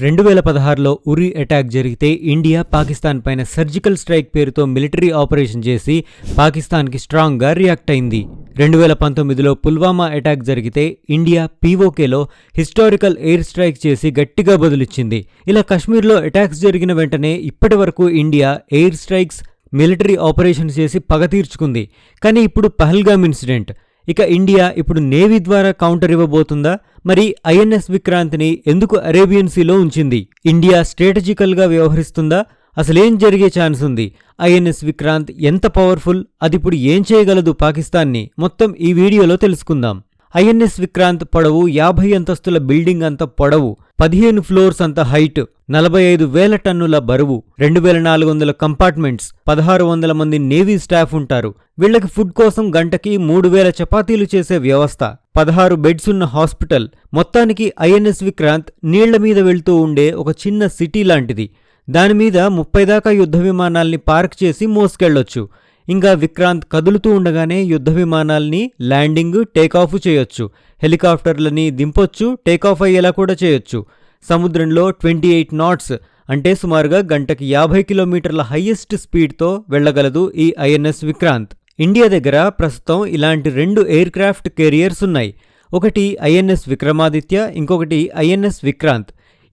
రెండు వేల పదహారులో ఉరి అటాక్ జరిగితే ఇండియా పాకిస్తాన్ పైన సర్జికల్ స్ట్రైక్ పేరుతో మిలిటరీ ఆపరేషన్ చేసి పాకిస్తాన్కి స్ట్రాంగ్గా రియాక్ట్ అయింది. రెండు వేల పంతొమ్మిదిలో పుల్వామా అటాక్ జరిగితే ఇండియా పీఓకేలో హిస్టారికల్ ఎయిర్ స్ట్రైక్ చేసి గట్టిగా బదులిచ్చింది. ఇలా కశ్మీర్లో అటాక్స్ జరిగిన వెంటనే ఇప్పటి వరకు India air strikes military operation చేసి పగ తీర్చుకుంది. కానీ ఇప్పుడు పహల్గామ్ ఇన్సిడెంట్. ఇక ఇండియా ఇప్పుడు నేవీ ద్వారా కౌంటర్ ఇవ్వబోతుందా? మరి ఐఎన్ఎస్ విక్రాంత్ని ఎందుకు అరేబియన్ సీలో ఉంచింది? ఇండియా స్ట్రాటజికల్గా వ్యవహరిస్తుందా? అసలేం జరిగే ఛాన్స్ ఉంది? ఐఎన్ఎస్ విక్రాంత్ ఎంత పవర్ఫుల్? అది ఇప్పుడు ఏం చేయగలదు పాకిస్తాన్ని? మొత్తం ఈ వీడియోలో తెలుసుకుందాం. ఐఎన్ఎస్ విక్రాంత్ పొడవు యాభై అంతస్తుల బిల్డింగ్ అంత పొడవు. పదిహేను ఫ్లోర్స్ అంత హైట్ నలభై ఐదు వేల టన్నుల బరువు రెండు వేల నాలుగు వందల కంపార్ట్మెంట్స్ పదహారు వందల మంది నేవీ స్టాఫ్ ఉంటారు. వీళ్ళకి ఫుడ్ కోసం గంటకి మూడు వేల చపాతీలు చేసే వ్యవస్థ. పదహారు బెడ్స్ ఉన్న హాస్పిటల్. మొత్తానికి ఐఎన్ఎస్ విక్రాంత్ నీళ్ళ మీద వెళ్తూ ఉండే ఒక చిన్న సిటీ లాంటిది. దానిమీద ముప్పై దాకా యుద్ధ విమానాల్ని పార్క్ చేసి మోసుకెళ్ళొచ్చు ఇంకా విక్రాంత్ కదులుతూ ఉండగానే యుద్ధ విమానాల్ని ల్యాండింగ్ టేకాఫ్ చేయొచ్చు. హెలికాప్టర్లని దింపొచ్చు టేకాఫ్ అయ్యేలా కూడా చేయొచ్చు. సముద్రంలో ట్వంటీ ఎయిట్ నాట్స్ అంటే సుమారుగా గంటకి యాభై కిలోమీటర్ల హయ్యెస్ట్ స్పీడ్తో వెళ్ళగలదు ఈ ఐఎన్ఎస్ విక్రాంత్. ఇండియా దగ్గర ప్రస్తుతం ఇలాంటి రెండు ఎయిర్ క్రాఫ్ట్ కెరియర్స్ ఉన్నాయి. ఒకటి ఐఎన్ఎస్ విక్రమాదిత్య ఇంకొకటి ఐఎన్ఎస్ విక్రాంత్.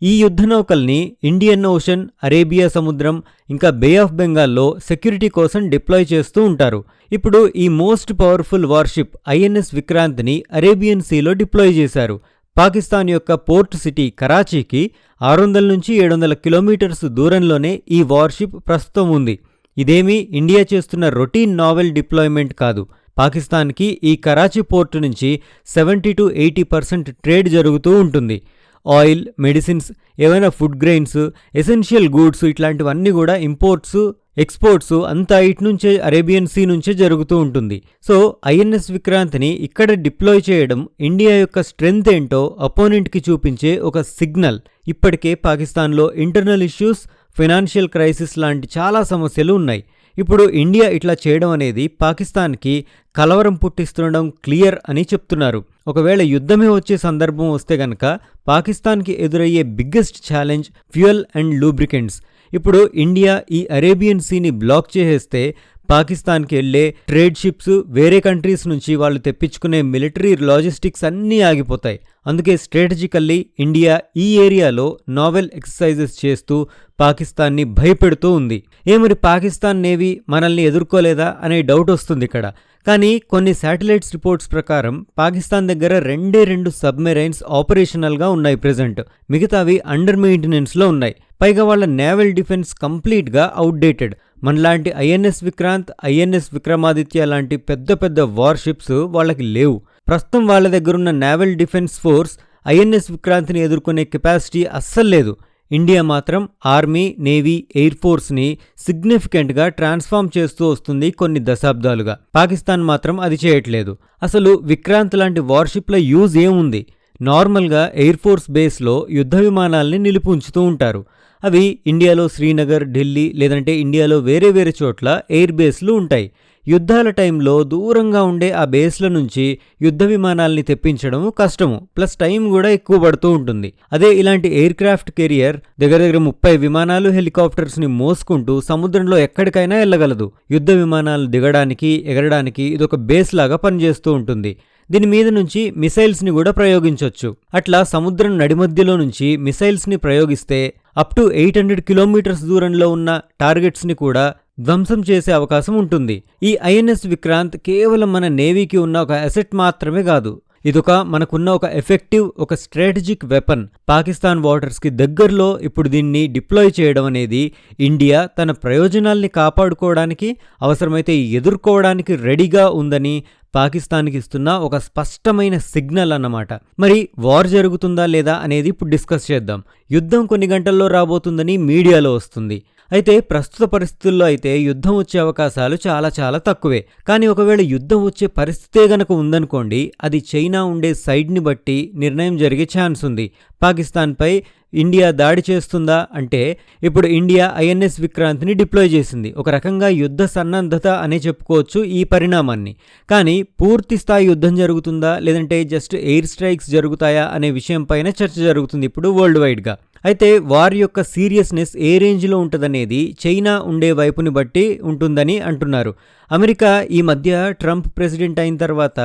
ఈ యుద్ధ నౌకల్ని ఇండియన్ ఓషన్ అరేబియా సముద్రం ఇంకా బే ఆఫ్ బెంగాల్లో సెక్యూరిటీ కోసం డిప్లాయ్ చేస్తూ ఉంటారు. ఇప్పుడు ఈ మోస్ట్ పవర్ఫుల్ వార్షిప్ ఐఎన్ఎస్ విక్రాంత్ని అరేబియన్ సీలో డిప్లాయ్ చేశారు. పాకిస్తాన్ యొక్క పోర్ట్ సిటీ కరాచీకి ఆరు వందల నుంచి ఏడు వందల కిలోమీటర్స్ దూరంలోనే ఈ వార్షిప్ ప్రస్తుతం ఉంది. ఇదేమీ ఇండియా చేస్తున్న రొటీన్ నావెల్ డిప్లాయ్మెంట్ కాదు. పాకిస్తాన్కి ఈ కరాచీ పోర్టు నుంచి seventy two eighty percent trade జరుగుతూ ఉంటుంది. ఆయిల్ మెడిసిన్స్ ఏవైనా ఫుడ్ గ్రెయిన్స్ ఎసెన్షియల్ గూడ్స్ ఇట్లాంటివన్నీ కూడా ఇంపోర్ట్స్ ఎక్స్పోర్ట్స్ అంతా ఇటు నుంచే అరేబియన్ సీ నుంచే జరుగుతూ ఉంటుంది. సో ఐఎన్ఎస్ విక్రాంత్ని ఇక్కడ డిప్లాయ్ చేయడం ఇండియా యొక్క స్ట్రెంగ్త్ ఏంటో అపోనెంట్కి చూపించే ఒక సిగ్నల్. ఇప్పటికే పాకిస్తాన్లో ఇంటర్నల్ ఇష్యూస్ ఫైనాన్షియల్ క్రైసిస్ లాంటి చాలా సమస్యలు ఉన్నాయి. ఇప్పుడు ఇండియా ఇట్లా చేయడం అనేది పాకిస్తాన్కి కలవరం పుట్టిస్తుండడం క్లియర్ అని చెప్తున్నారు. ఒకవేళ యుద్ధమే వచ్చే సందర్భం వస్తే గనక పాకిస్తాన్కి ఎదురయ్యే biggest challenge fuel and lubricants. ఇప్పుడు ఇండియా ఈ అరేబియన్ సీని బ్లాక్ చేసేస్తే పాకిస్తాన్కి వెళ్ళే ట్రేడ్ షిప్స్ వేరే కంట్రీస్ నుంచి వాళ్ళు తెప్పించుకునే మిలిటరీ లాజిస్టిక్స్ అన్నీ ఆగిపోతాయి. అందుకే స్ట్రాటజికల్లీ ఇండియా ఈ ఏరియాలో నావెల్ ఎక్సర్సైజెస్ చేస్తూ పాకిస్తాన్ని భయపెడుతూ ఉంది. ఏ మరి పాకిస్తాన్ నేవీ మనల్ని ఎదుర్కోలేదా అనే డౌట్ వస్తుంది ఇక్కడ. కానీ కొన్ని శాటిలైట్స్ రిపోర్ట్స్ ప్రకారం పాకిస్తాన్ దగ్గర రెండే రెండు సబ్మెరైన్స్ ఆపరేషనల్గా ఉన్నాయి ప్రెజెంట్. మిగతావి అండర్ మెయింటెనెన్స్లో ఉన్నాయి. పైగా వాళ్ళ నేవల్ డిఫెన్స్ కంప్లీట్గా అవుట్డేటెడ్. మనలాంటి ఐఎన్ఎస్ విక్రాంత్ ఐఎన్ఎస్ విక్రమాదిత్య లాంటి పెద్ద పెద్ద వార్షిప్స్ వాళ్ళకి లేవు. ప్రస్తుతం వాళ్ళ దగ్గరున్న నేవల్ డిఫెన్స్ ఫోర్స్ ఐఎన్ఎస్ విక్రాంత్ని ఎదుర్కొనే కెపాసిటీ అస్సలు లేదు. ఇండియా మాత్రం ఆర్మీ నేవీ ఎయిర్ ఫోర్స్ని సిగ్నిఫికెంట్గా ట్రాన్స్ఫార్మ్ చేస్తూ వస్తుంది కొన్ని దశాబ్దాలుగా. పాకిస్తాన్ మాత్రం అది చేయట్లేదు. అసలు విక్రాంత్ లాంటి వార్షిప్ల యూజ్ ఏముంది? నార్మల్గా ఎయిర్ ఫోర్స్ బేస్లో యుద్ధ విమానాల్ని నిలిపి ఉంచుతూ ఉంటారు. అవి ఇండియాలో శ్రీనగర్ ఢిల్లీ లేదంటే ఇండియాలో వేరే వేరే చోట్ల ఎయిర్ బేస్లు ఉంటాయి. యుద్ధాల టైంలో దూరంగా ఉండే ఆ బేస్ల నుంచి యుద్ధ విమానాల్ని తెప్పించడం కష్టము. ప్లస్ టైం కూడా ఎక్కువ పడుతూ ఉంటుంది. అదే ఇలాంటి ఎయిర్ క్రాఫ్ట్ కెరియర్ దగ్గర దగ్గర ముప్పై విమానాలు హెలికాప్టర్స్ని మోసుకుంటూ సముద్రంలో ఎక్కడికైనా వెళ్ళగలదు యుద్ధ విమానాలు దిగడానికి ఎగరడానికి ఇదొక బేస్ లాగా పనిచేస్తూ ఉంటుంది. దీని మీద నుంచి మిసైల్స్ని కూడా ప్రయోగించవచ్చు అట్లా సముద్రం నడిమధ్యలో నుంచి మిసైల్స్ని ప్రయోగిస్తే up to eight hundred kilometres దూరంలో ఉన్న టార్గెట్స్ని కూడా ధ్వంసం చేసే అవకాశం ఉంటుంది. ఈ ఐఎన్ఎస్ విక్రాంత్ కేవలం మన నేవీకి ఉన్న ఒక అసెట్ మాత్రమే కాదు ఇదొక మనకున్న ఒక ఎఫెక్టివ్ ఒక స్ట్రాటజిక్ వెపన్. పాకిస్తాన్ వాటర్స్కి దగ్గరలో ఇప్పుడు దీన్ని డిప్లాయ్ చేయడం అనేది ఇండియా తన ప్రయోజనాల్ని కాపాడుకోవడానికి అవసరమైతే ఎదుర్కోవడానికి రెడీగా ఉందని పాకిస్తాన్కి ఇస్తున్న ఒక స్పష్టమైన సిగ్నల్ అన్నమాట. మరి వార్ జరుగుతుందా లేదా అనేది ఇప్పుడు డిస్కస్ చేద్దాం. యుద్ధం కొన్ని గంటల్లో రాబోతుందని మీడియాలో వస్తుంది. అయితే ప్రస్తుత పరిస్థితుల్లో అయితే యుద్ధం వచ్చే అవకాశాలు చాలా చాలా తక్కువే. కానీ ఒకవేళ యుద్ధం వచ్చే పరిస్థితే గనక ఉందనుకోండి అది చైనా ఉండే సైడ్ని బట్టి నిర్ణయం జరిగే ఛాన్స్ ఉంది. పాకిస్తాన్పై ఇండియా దాడి చేస్తుందా అంటే ఇప్పుడు ఇండియా ఐఎన్ఎస్ విక్రాంత్ని డిప్లాయ్ చేసింది. ఒక రకంగా యుద్ధ సన్నద్ధత అనే చెప్పుకోవచ్చు ఈ పరిణామాన్ని. కానీ పూర్తి స్థాయి యుద్ధం జరుగుతుందా? లేదంటే జస్ట్ ఎయిర్ స్ట్రైక్స్ జరుగుతాయా? అనే విషయం పైన చర్చ జరుగుతుంది ఇప్పుడు వరల్డ్ వైడ్గా అయితే వారి యొక్క సీరియస్నెస్ ఏ రేంజ్లో ఉంటుందనేది చైనా ఉండే వైపుని బట్టి ఉంటుందని అంటున్నారు. అమెరికా ఈ మధ్య ట్రంప్ ప్రెసిడెంట్ అయిన తర్వాత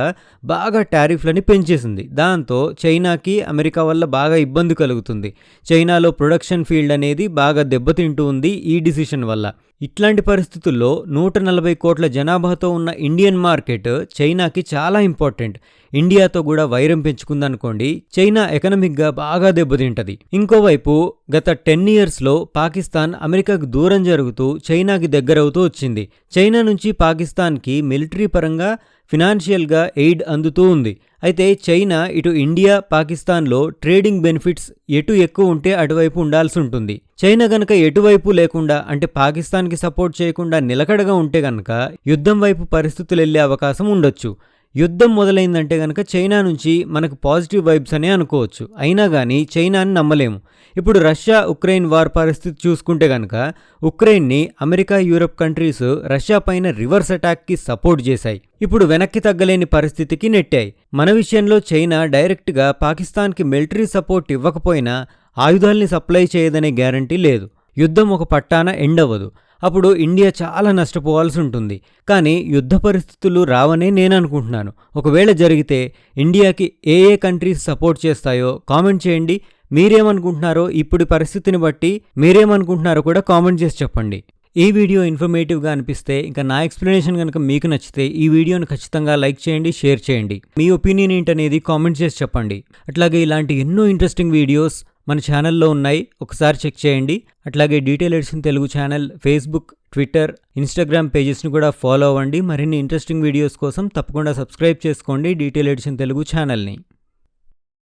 బాగా టారిఫ్లని పెంచేసింది. దాంతో చైనాకి అమెరికా వల్ల బాగా ఇబ్బంది కలుగుతుంది. చైనాలో ప్రొడక్షన్ ఫీల్డ్ అనేది బాగా దెబ్బతింటూ ఉంది ఈ డిసిషన్ వల్ల. ఇట్లాంటి పరిస్థితుల్లో నూట నలభై కోట్ల జనాభాతో ఉన్న ఇండియన్ మార్కెట్ చైనాకి చాలా ఇంపార్టెంట్. ఇండియాతో కూడా వైరం పెంచుకుందనుకోండి చైనా ఎకనమిక్గా బాగా దెబ్బతింటది. ఇంకోవైపు గత టెన్ ఇయర్స్లో పాకిస్తాన్ అమెరికాకు దూరం జరుగుతూ చైనాకి దగ్గరవుతూ వచ్చింది. చైనా నుంచి పాకిస్తాన్కి మిలిటరీ పరంగా ఫినాన్షియల్గా ఎయిడ్ అందుతూ ఉంది. అయితే చైనా ఇటు ఇండియా పాకిస్తాన్లో ట్రేడింగ్ బెనిఫిట్స్ ఎటు ఎక్కువ ఉంటే అటువైపు ఉండాల్సి ఉంటుంది. చైనా గనక ఎటువైపు లేకుండా అంటే పాకిస్తాన్కి సపోర్ట్ చేయకుండా నిలకడగా ఉంటే గనక యుద్ధం వైపు పరిస్థితులు వెళ్ళే అవకాశం ఉండొచ్చు. యుద్ధం మొదలైందంటే గనక చైనా నుంచి మనకు పాజిటివ్ వైబ్స్ అనే అనుకోవచ్చు. అయినా కానీ చైనాని నమ్మలేము. ఇప్పుడు రష్యా ఉక్రెయిన్ వార్ పరిస్థితి చూసుకుంటే గనక ఉక్రెయిన్ని అమెరికా యూరప్ కంట్రీస్ రష్యా పైన రివర్స్ అటాక్కి సపోర్ట్ చేశాయి. ఇప్పుడు వెనక్కి తగ్గలేని పరిస్థితికి నెట్టాయి. మన విషయంలో చైనా డైరెక్ట్గా పాకిస్తాన్కి మిలిటరీ సపోర్ట్ ఇవ్వకపోయినా ఆయుధాల్ని సప్లై చేయదనే గ్యారంటీ లేదు. యుద్ధం ఒక పట్టాన ఎండ్ అవ్వదు. అప్పుడు ఇండియా చాలా నష్టపోవాల్సి ఉంటుంది. కానీ యుద్ధ పరిస్థితులు రావనే నేను అనుకుంటున్నాను. ఒకవేళ జరిగితే ఇండియాకి ఏ ఏ కంట్రీస్ సపోర్ట్ చేస్తాయో కామెంట్ చేయండి. మీరేమనుకుంటున్నారో ఇప్పుడు పరిస్థితిని బట్టి మీరేమనుకుంటున్నారో కూడా కామెంట్ చేసి చెప్పండి. ఈ వీడియో ఇన్ఫర్మేటివ్గా అనిపిస్తే ఇంకా నా ఎక్స్ప్లెనేషన్ కనుక మీకు నచ్చితే ఈ వీడియోను ఖచ్చితంగా లైక్ చేయండి షేర్ చేయండి. మీ ఒపీనియన్ ఏంటనేది కామెంట్ చేసి చెప్పండి. అట్లాగే ఇలాంటి ఎన్నో ఇంట్రెస్టింగ్ వీడియోస్ మన ఛానల్లో ఉన్నాయి. ఒకసారి చెక్ చేయండి. అట్లాగే detail edition Telugu channel Facebook Twitter Instagram పేజెస్ని కూడా ఫాలో అవ్వండి. మరిన్ని ఇంట్రెస్టింగ్ వీడియోస్ కోసం తప్పకుండా సబ్స్క్రైబ్ చేసుకోండి. డీటెయిల్ ఎడిషన్ తెలుగు ఛానల్ని